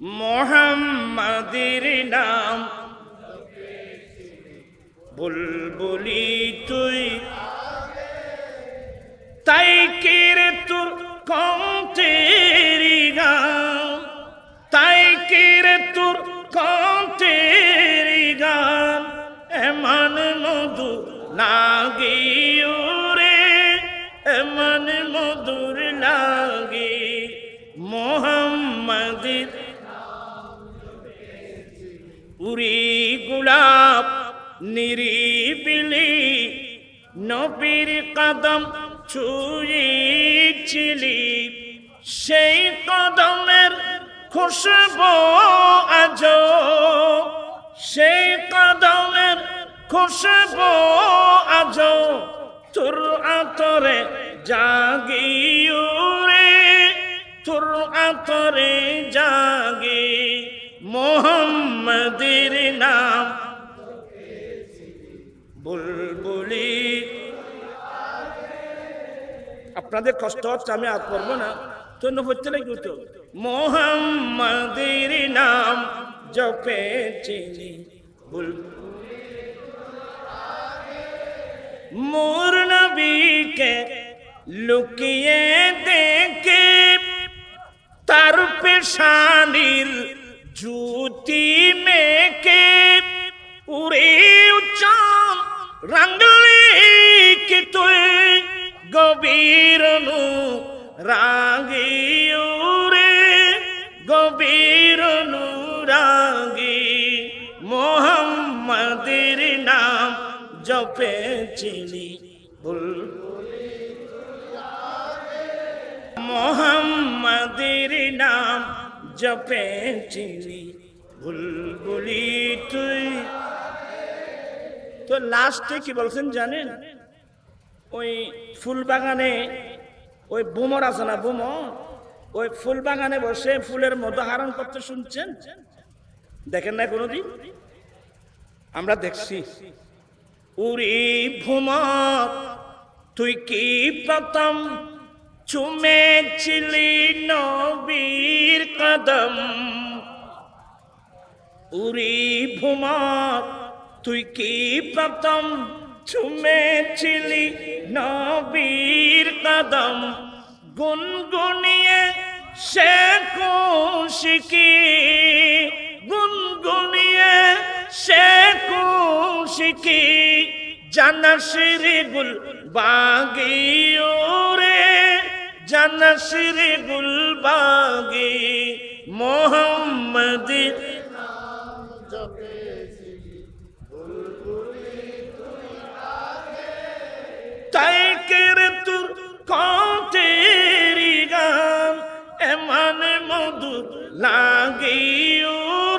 মোহাম্মদের নাম। বুলবুলি তুই। তাই কেরে তোর কন্তেরি গান। তাই কেরে তোর কন্তেরি গান। এমন মধু লাগে রে এমন মধুর লাগে। মোহাম্মদের উরি গুলাব নিরিবিলি নবীর কদম ছুঁয়েছিলি। সেই কদমের খুশবু আজ সেই কদমের খুশবু আজ তোর আতরে জাগিউরে তোর আতরে জাগে মোহাম্মদের নাম। বুলবুলি। আপনাদের কষ্ট হচ্ছে, আমি আর করব না। তো পড়তে লাগবে তো। মোহাম্মদের নাম জপে চিনি মোর নবীকে লুকিয়ে দেখে তার পেশানির জুতি মেকে উড়ে উচ্চান রাঙ্গলি কি তুই গভীর নু রাগি উরে গভীর নু রাগি মোহাম্মদের নাম জপেছিলি বুলবুলি মোহাম্মদের নাম জপেছিলি বুলবুলি তুই তো লাস্টে কি বলছেন জানেন? ওই ফুল বাগানে ওই বুমর আছে না বুমর? ওই ফুল বাগানে বসে ফুলের মতো হারণ করতে শুনছেন? দেখেন না কোনোদিন? আমরা দেখছি। উরি ভুমর, তুই কি প্রথম চুমেছিলি নবীর কদম। উরি ভুমা, তুই কি প্রথম? চুমেছিলি নবীর কদম। গুনগুনিয়ে সে কুশিকি গুনগুনিয়ে সে কুশিকি জানসিরি গুল বাগি ওরে জানসিরি গুল বাগি মোহাম্মদের তাই কেরে তোর কটেরি গান এমন মধুর লাগিও